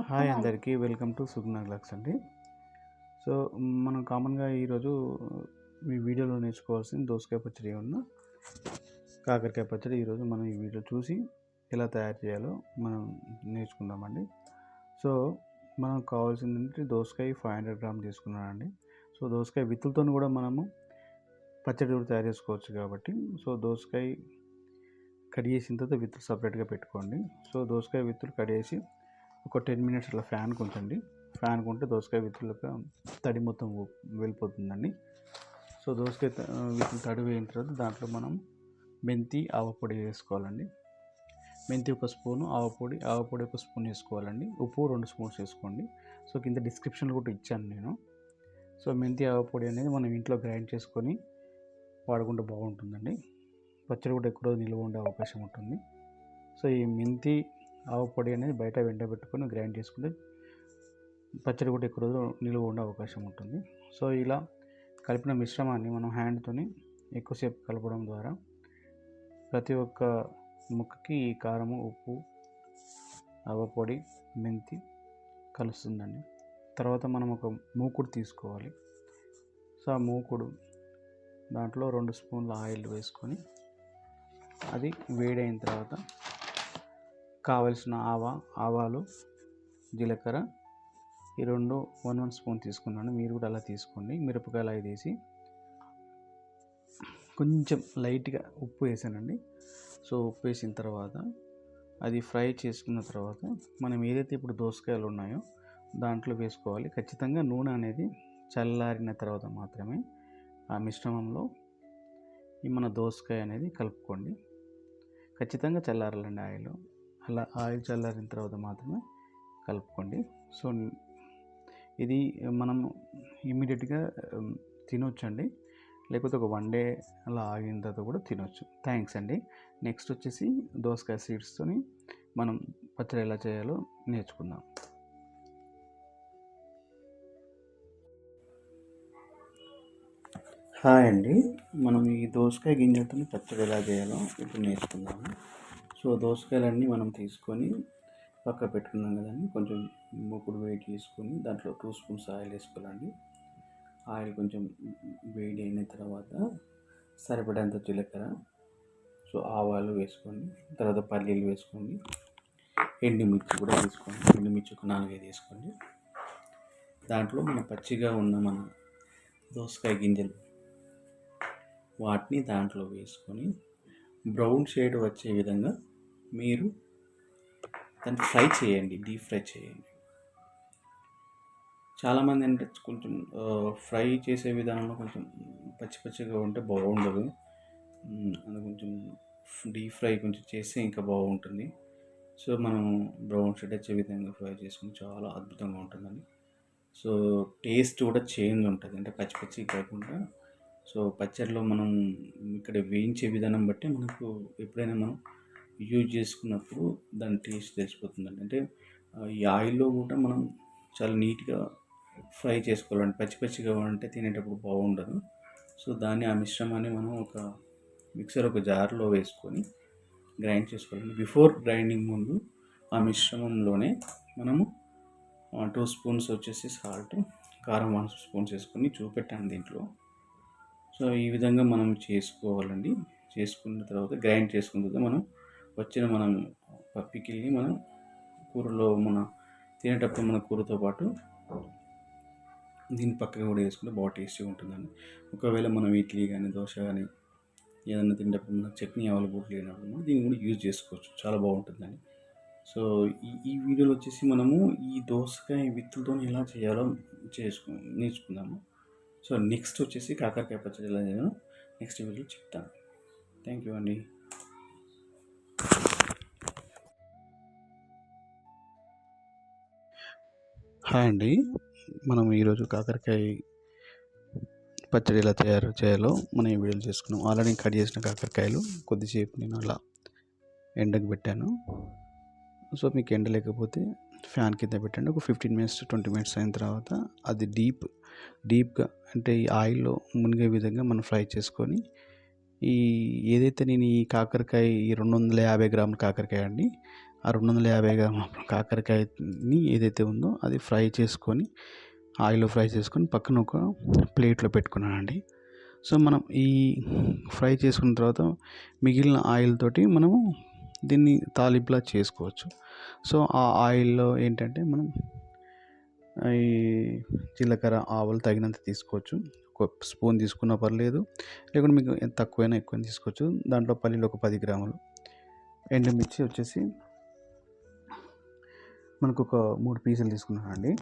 Hi అందరికీ welcome to Sugna గ్లాక్స్ అండి. So మనం కామన్గా ఈరోజు ఈ వీడియోలో నేర్చుకోవాల్సిన దోసకాయ పచ్చడి ఉన్న కాకరకాయ పచ్చడి ఈరోజు మనం ఈ వీడియో చూసి ఎలా తయారు చేయాలో మనం నేర్చుకుందామండి. సో మనం కావాల్సింది ఏంటంటే దోసకాయ ఫైవ్ హండ్రెడ్ గ్రామ్ తీసుకున్నానండి. సో దోసకాయ విత్తులతో కూడా మనము పచ్చడి కూడా తయారు చేసుకోవచ్చు కాబట్టి సో దోసకాయ కడిగేసిన తర్వాత విత్తులు సపరేట్గా పెట్టుకోండి. సో దోసకాయ విత్తులు కడిగేసి ఒక టెన్ మినిట్స్ అలా ఫ్యాన్ కొంచండి. ఫ్యాన్ కొంటే దోసకాయ విత్తులకు తడి మొత్తం వెళ్ళిపోతుందండి. సో దోసకాయ త- విత్తులు తడి వేయిన తర్వాత దాంట్లో మనం మెంతి ఆవపొడి వేసుకోవాలండి. మెంతి ఒక స్పూను ఆవపొడి ఆవపొడి ఒక స్పూన్ వేసుకోవాలండి. ఉప్పు రెండు స్పూన్స్ వేసుకోండి. సో కింద డిస్క్రిప్షన్లో కూడా ఇచ్చాను నేను. సో మెంతి ఆవపొడి అనేది మనం ఇంట్లో గ్రైండ్ చేసుకొని వాడుకుంటే బాగుంటుందండి. పచ్చడి కూడా ఎక్కువ రోజు నిల్వ ఉండే అవకాశం ఉంటుంది. సో ఈ మెంతి ఆవు పొడి అనేది బయట వెంటబెట్టుకొని గ్రైండ్ చేసుకుంటే పచ్చడి కూడా ఎక్కువ రోజులు నిలువ ఉండే అవకాశం ఉంటుంది. సో ఇలా కలిపిన మిశ్రమాన్ని మనం హ్యాండ్తోని ఎక్కువసేపు కలపడం ద్వారా ప్రతి ఒక్క ముక్కకి ఈ కారము ఉప్పు ఆవపొడి మెంతి కలుస్తుందండి. తర్వాత మనం ఒక మూకుడు తీసుకోవాలి. సో ఆ మూకుడు దాంట్లో రెండు స్పూన్ల ఆయిల్ వేసుకొని అది వేడైన తర్వాత కావలసిన ఆవా ఆవాలు జీలకర్ర ఈ రెండు వన్ వన్ స్పూన్ తీసుకున్నాను. మీరు కూడా అలా తీసుకోండి. మిరపకాయలు అవి వేసి కొంచెం లైట్గా ఉప్పు వేసానండి. సో ఉప్పు వేసిన తర్వాత అది ఫ్రై చేసుకున్న తర్వాత మనం ఏదైతే ఇప్పుడు దోసకాయలు ఉన్నాయో దాంట్లో వేసుకోవాలి. ఖచ్చితంగా నూనె అనేది చల్లారిన తర్వాత మాత్రమే ఆ మిశ్రమంలో ఈ మన దోసకాయ అనేది కలుపుకోండి. ఖచ్చితంగా చల్లారాలండి ఆయిల్. అలా ఆయిల్ చల్లారిన తర్వాత మాత్రమే కలుపుకోండి. సో ఇది మనం ఇమీడియట్గా తినొచ్చు అండి లేకపోతే ఒక వన్ డే అలా ఆగిన తర్వాత కూడా తినొచ్చు. థ్యాంక్స్ అండి. నెక్స్ట్ వచ్చేసి దోసకాయ సీడ్స్తోని మనం పచ్చడి ఎలా చేయాలో నేర్చుకుందాం. హాయ్ అండి. మనం ఈ దోసకాయ గింజలతో పచ్చడి ఎలా చేయాలో ఇప్పుడు నేర్చుకుందాము. సో దోసకాయలన్నీ మనం తీసుకొని పక్క పెట్టుకున్నాం కదండి. కొంచెం మూకుడు వేడి చేసుకొని దాంట్లో టూ స్పూన్స్ ఆయిల్ వేసుకోవాలండి. ఆయిల్ కొంచెం వేడి అయిన తర్వాత సరిపడేంత జీలకర్ర సో ఆవాలు వేసుకోండి. తర్వాత పల్లీలు వేసుకోండి. ఎండుమిర్చి కూడా వేసుకోండి. ఎండుమిర్చి ఒక నాలుగైదు వేసుకోండి. దాంట్లో మన పచ్చిగా ఉన్న మన దోసకాయ గింజలు వాటిని దాంట్లో వేసుకొని బ్రౌన్ షేడ్ వచ్చే విధంగా మీరు దాన్ని ఫ్రై చేయండి డీప్ ఫ్రై చేయండి. చాలామంది అంటే కొంచెం ఫ్రై చేసే విధానంలో కొంచెం పచ్చి పచ్చిగా ఉంటే బాగుండదు. అది కొంచెం డీప్ ఫ్రై కొంచెం చేస్తే ఇంకా బాగుంటుంది. సో మనం బ్రౌన్ షెడ్ వచ్చే విధంగా ఫ్రై చేసుకుని చాలా అద్భుతంగా ఉంటుందండి. సో టేస్ట్ కూడా చేంజ్ ఉంటుంది. అంటే పచ్చి పచ్చి కాకుండా సో పచ్చడిలో మనం ఇక్కడ వేయించే విధానం బట్టి మనకు ఎప్పుడైనా మనం యూజ్ చేసుకున్నప్పుడు దాని టేస్ట్ తెలిసిపోతుందండి. అంటే ఈ ఆయిల్లో కూడా మనం చాలా నీట్గా ఫ్రై చేసుకోవాలండి. పచ్చి పచ్చిగా ఉంటే తినేటప్పుడు బాగుండదు. సో దాన్ని ఆ మిశ్రమాన్ని మనం ఒక మిక్సర్ ఒక జార్లో వేసుకొని గ్రైండ్ చేసుకోవాలండి. బిఫోర్ గ్రైండింగ్ ముందు ఆ మిశ్రమంలోనే మనము టూ స్పూన్స్ వచ్చేసి సాల్ట్ కారం వన్ స్పూన్స్ వేసుకొని చూపెట్టాను దీంట్లో. సో ఈ విధంగా మనం చేసుకోవాలండి. చేసుకున్న తర్వాత గ్రైండ్ చేసుకున్న తర్వాత మనం వచ్చిన మనం పప్పికిల్ని మనం కూరలో మన తినేటప్పుడు మన కూరతో పాటు దీన్ని పక్కన కూడా వేసుకుంటే బాగా టేస్టీగా ఉంటుందండి. ఒకవేళ మనం ఇడ్లీ కానీ దోశ కానీ ఏదైనా తినేటప్పుడు మన చట్నీ అవైలబుల్ లేనప్పుడు మనం దీన్ని కూడా యూజ్ చేసుకోవచ్చు. చాలా బాగుంటుందండి. సో ఈ ఈ వీడియోలో వచ్చేసి మనము ఈ దోసకాయ విత్తులతో ఎలా చేయాలో చేసుకు నేర్చుకుందాము. సో నెక్స్ట్ వచ్చేసి కాకరకాయ పచ్చడి ఎలా చేయాలో నెక్స్ట్ వీడియో చెప్తాను. థ్యాంక్ యూ అండి. హాయ్ అండి. మనం ఈరోజు కాకరకాయ పచ్చడి ఎలా తయారు చేయాలో మనం ఈ వీడియోలో చేసుకున్నాం. ఆల్రెడీ కట్ చేసిన కాకరకాయలు కొద్దిసేపు నేను అలా ఎండకు పెట్టాను. సో మీకు ఎండ లేకపోతే ఫ్యాన్ కింద పెట్టండి. ఒక ఫిఫ్టీన్ మినిట్స్ ట్వంటీ మినిట్స్ అయిన తర్వాత అది డీప్ డీప్గా అంటే ఈ ఆయిల్లో మునిగే విధంగా మనం ఫ్రై చేసుకొని ఈ ఏదైతే నేను ఈ కాకరకాయ ఈ రెండు వందల యాభై గ్రాముల కాకరకాయ అండి ఆ రెండు వందల యాభై గ్రాముల కాకరకాయని ఏదైతే ఉందో అది ఫ్రై చేసుకొని ఆయిల్లో ఫ్రై చేసుకొని పక్కన ఒక ప్లేట్లో పెట్టుకున్నానండి. సో మనం ఈ ఫ్రై చేసుకున్న తర్వాత మిగిలిన ఆయిల్ తోటి మనము దీన్ని తాలింపులా చేసుకోవచ్చు. సో ఆ ఆయిల్లో ఏంటంటే మనం ఈ జీలకర్ర ఆవులు తగినంత తీసుకోవచ్చు. ఒక స్పూన్ తీసుకున్నా పర్లేదు లేకుంటే మీకు ఎంత తక్కువైనా ఎక్కువ తీసుకోవచ్చు. దాంట్లో పల్లీలు ఒక పది గ్రాములు ఎండుమిర్చి వచ్చేసి మనకు ఒక మూడు పీసులు తీసుకున్నానండి.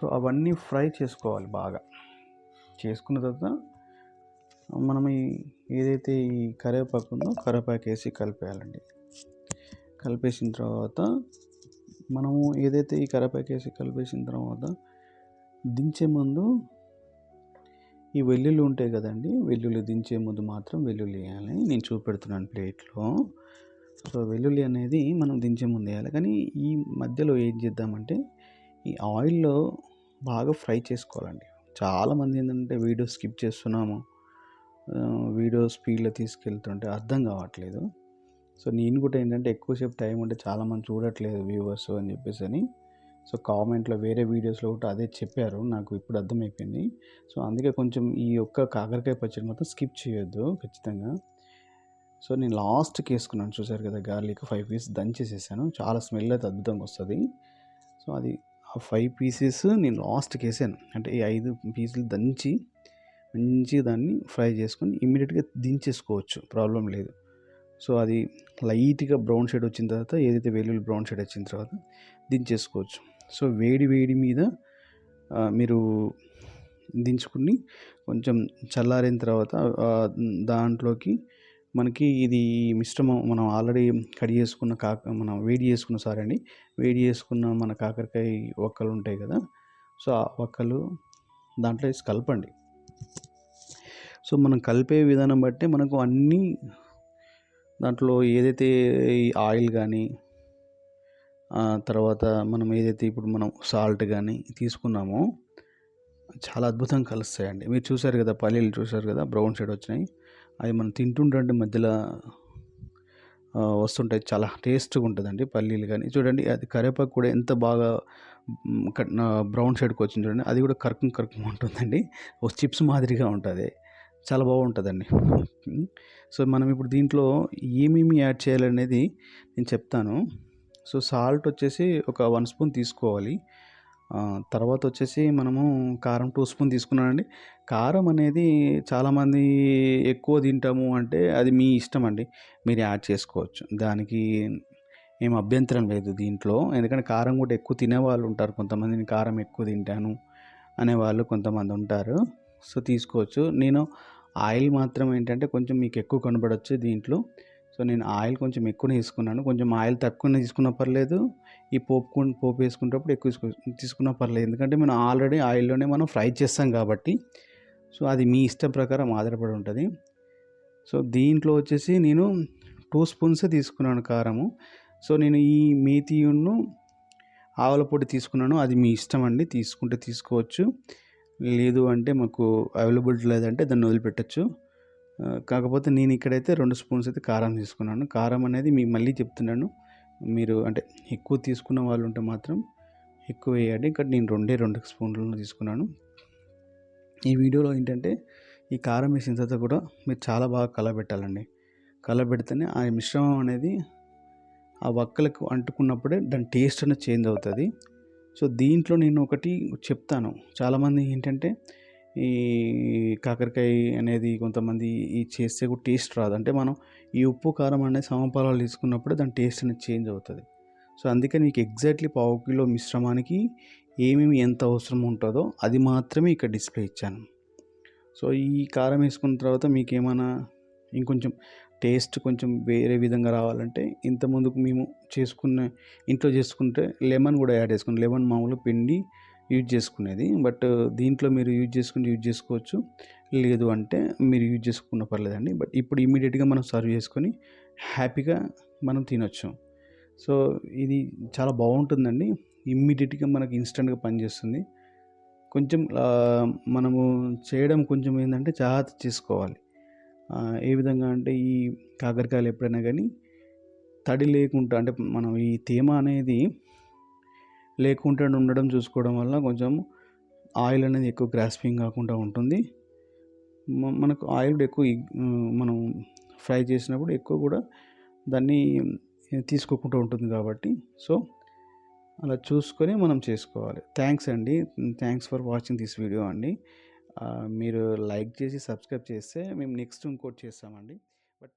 సో అవన్నీ ఫ్రై చేసుకోవాలి బాగా. చేసుకున్న తర్వాత మనం ఈ ఏదైతే ఈ కరివేపాకు ఉందో కరివేపాకు వేసి కలిపేయాలండి. కలిపేసిన తర్వాత మనము ఏదైతే ఈ కరివేపాకు వేసి కలిపేసిన తర్వాత దించే ముందు ఈ వెల్లుల్లి ఉంటాయి కదండి వెల్లుల్లి దించే ముందు మాత్రం వెల్లుల్లి వేయాలి. నేను చూపెడుతున్నాను ప్లేట్లో. సో వెల్లుల్లి అనేది మనం దించే ముందు వేయాలి. కానీ ఈ మధ్యలో ఏం చేద్దామంటే ఈ ఆయిల్లో బాగా ఫ్రై చేసుకోవాలండి. చాలామంది ఏంటంటే వీడియో స్కిప్ చేస్తున్నాము. వీడియో స్పీడ్లో తీసుకెళ్తుంటే అర్థం కావట్లేదు. సో నేను కూడా ఏంటంటే ఎక్కువసేపు టైం ఉంటే చాలామంది చూడట్లేదు వ్యూవర్స్ అని చెప్పేసి అని. సో కామెంట్లో వేరే వీడియోస్లో కూడా అదే చెప్పారు. నాకు ఇప్పుడు అర్థమైపోయింది. సో అందుకే కొంచెం ఈ యొక్క కాకరకాయ పచ్చడి మొత్తం స్కిప్ చేయొద్దు ఖచ్చితంగా. సో నేను లాస్ట్కి వేసుకున్నాను చూసారు కదా గార్లిక్ ఫైవ్ పీస్ దంచేసేసాను చాలా స్మెల్ అయితే అద్భుతంగా వస్తుంది. సో అది ఆ ఫైవ్ పీసెస్ నేను లాస్ట్కి వేసాను అంటే ఈ ఐదు పీసులు దంచి మంచిగా దాన్ని ఫ్రై చేసుకొని ఇమ్మీడియట్గా దించేసుకోవచ్చు. ప్రాబ్లం లేదు. సో అది లైట్గా బ్రౌన్ షేడ్ వచ్చిన తర్వాత ఏదైతే వెల్లుల్లి బ్రౌన్ షేడ్ వచ్చిన తర్వాత దించేసుకోవచ్చు. సో వేడి వేడి మీద మీరు దించుకుని కొంచెం చల్లారిన తర్వాత దాంట్లోకి మనకి ఇది మిశ్రమం మనం ఆల్రెడీ కట్ చేసుకున్న కాక మనం వేడి చేసుకున్న సారీ అండి వేడి చేసుకున్న మన కాకరకాయ ఒక్కలు ఉంటాయి కదా సో ఆ ఒక్కలు దాంట్లో వేసి కలపండి. సో మనం కలిపే విధానం బట్టి మనకు అన్నీ దాంట్లో ఏదైతే ఈ ఆయిల్ కానీ తర్వాత మనం ఏదైతే ఇప్పుడు మనం సాల్ట్ కానీ తీసుకున్నామో చాలా అద్భుతంగా కలుస్తాయండి. మీరు చూసారు కదా పల్లీలు చూసారు కదా బ్రౌన్ షేడ్ వచ్చినాయి. అవి మనం తింటుంటే మధ్యలో వస్తుంటాయి. చాలా టేస్ట్గా ఉంటుందండి పల్లీలు కానీ. చూడండి అది కరివేపాకు కూడా ఎంత బాగా బ్రౌన్ షేడ్కి వచ్చింది చూడండి. అది కూడా కరకం కరకం ఉంటుందండి. ఒక చిప్స్ మాదిరిగా ఉంటుంది. చాలా బాగుంటుందండి. సో మనం ఇప్పుడు దీంట్లో ఏమేమి యాడ్ చేయాలనేది నేను చెప్తాను. సో సాల్ట్ వచ్చేసి ఒక వన్ స్పూన్ తీసుకోవాలి. తర్వాత వచ్చేసి మనము కారం టూ స్పూన్ తీసుకున్నానండి. కారం అనేది చాలామంది ఎక్కువ తింటాము అంటే అది మీ ఇష్టం అండి. మీరు యాడ్ చేసుకోవచ్చు. దానికి ఏం అభ్యంతరం లేదు దీంట్లో. ఎందుకంటే కారం కూడా ఎక్కువ తినేవాళ్ళు ఉంటారు. కొంతమంది కారం ఎక్కువ తింటాను అనేవాళ్ళు కొంతమంది ఉంటారు. సో తీసుకోవచ్చు. నేను ఆయిల్ మాత్రం ఏంటంటే కొంచెం మీకు ఎక్కువ కనబడవచ్చు దీంట్లో. సో నేను ఆయిల్ కొంచెం ఎక్కువనే తీసుకున్నాను. కొంచెం ఆయిల్ తక్కువనే తీసుకున్నా పర్లేదు. ఈ పోపు పోపు వేసుకునేటప్పుడు ఎక్కువ తీసుకున్నా పర్లేదు. ఎందుకంటే మనం ఆల్రెడీ ఆయిల్లోనే మనం ఫ్రై చేస్తాం కాబట్టి సో అది మీ ఇష్టం ప్రకారం ఆధారపడి ఉంటుంది. సో దీంట్లో వచ్చేసి నేను టూ స్పూన్స్ తీసుకున్నాను కారము. సో నేను ఈ మేతియును ఆవుల పొడి తీసుకున్నాను. అది మీ ఇష్టం అండి. తీసుకుంటే తీసుకోవచ్చు. లేదు అంటే మాకు అవైలబిలిటీ లేదంటే దాన్ని వదిలిపెట్టచ్చు. కాకపోతే నేను ఇక్కడైతే రెండు స్పూన్స్ అయితే కారం తీసుకున్నాను. కారం అనేది మీ మళ్ళీ చెప్తున్నాను. మీరు అంటే ఎక్కువ తీసుకున్న వాళ్ళు ఉంటే మాత్రం ఎక్కువ వేయండి. ఇక్కడ నేను రెండే రెండు స్పూన్లను తీసుకున్నాను. ఈ వీడియోలో ఏంటంటే ఈ కారం వేసిన తర్వాత కూడా మీరు చాలా బాగా కలబెట్టాలండి. కలబెడితేనే ఆ మిశ్రమం అనేది ఆ వక్కలకు అంటుకున్నప్పుడే దాని టేస్ట్ అనేది చేంజ్ అవుతుంది. సో దీంట్లో నేను ఒకటి చెప్తాను. చాలామంది ఏంటంటే ఈ కాకరకాయ అనేది కొంతమంది ఈ చేస్తే కూడా టేస్ట్ రాదు. అంటే మనం ఈ ఉప్పు కారం అనేది సమపాలాలు తీసుకున్నప్పుడే దాని టేస్ట్ అనేది చేంజ్ అవుతుంది. సో అందుకని మీకు ఎగ్జాక్ట్లీ పావు కిలో మిశ్రమానికి ఏమేమి ఎంత అవసరం ఉంటుందో అది మాత్రమే ఇక్కడ డిస్ప్లే ఇచ్చాను. సో ఈ కారం వేసుకున్న తర్వాత మీకు ఏమైనా ఇంకొంచెం టేస్ట్ కొంచెం వేరే విధంగా రావాలంటే ఇంత ముందుకు మేము చేసుకున్న ఇంట్లో చేసుకుంటే లెమన్ కూడా యాడ్ చేసుకుని లెమన్ మామూలు పిండి యూజ్ చేసుకునేది. బట్ దీంట్లో మీరు యూజ్ చేసుకుని యూజ్ చేసుకోవచ్చు. లేదు అంటే మీరు యూజ్ చేసుకున్న పర్లేదండి. బట్ ఇప్పుడు ఇమీడియట్గా మనం సర్వ్ చేసుకొని హ్యాపీగా మనం తినొచ్చు. సో ఇది చాలా బాగుంటుందండి. ఇమ్మీడియట్గా మనకి ఇన్స్టెంట్గా పనిచేస్తుంది. కొంచెం మనము చేయడం కొంచెం ఏంటంటే జాగ్రత్త చేసుకోవాలి. ఏ విధంగా అంటే ఈ కాకరకాయలు ఎప్పుడైనా కానీ తడి లేకుండా అంటే మనం ఈ తేమ అనేది లేకుండా ఉండడం చూసుకోవడం వల్ల కొంచెం ఆయిల్ అనేది ఎక్కువ గ్రాస్పింగ్ కాకుండా ఉంటుంది. మనకు ఆయిల్ ఎక్కువ మనం ఫ్రై చేసినప్పుడు ఎక్కువ కూడా దాన్ని తీసుకోకుండా ఉంటుంది కాబట్టి. సో అలా చూసుకొని మనం చేసుకోవాలి. థ్యాంక్స్ అండి. Thanks for watching this video అండి. మీరు లైక్ చేసి సబ్స్క్రైబ్ చేస్తే మేము నెక్స్ట్ ఇంకోటి చేస్తామండి. బట్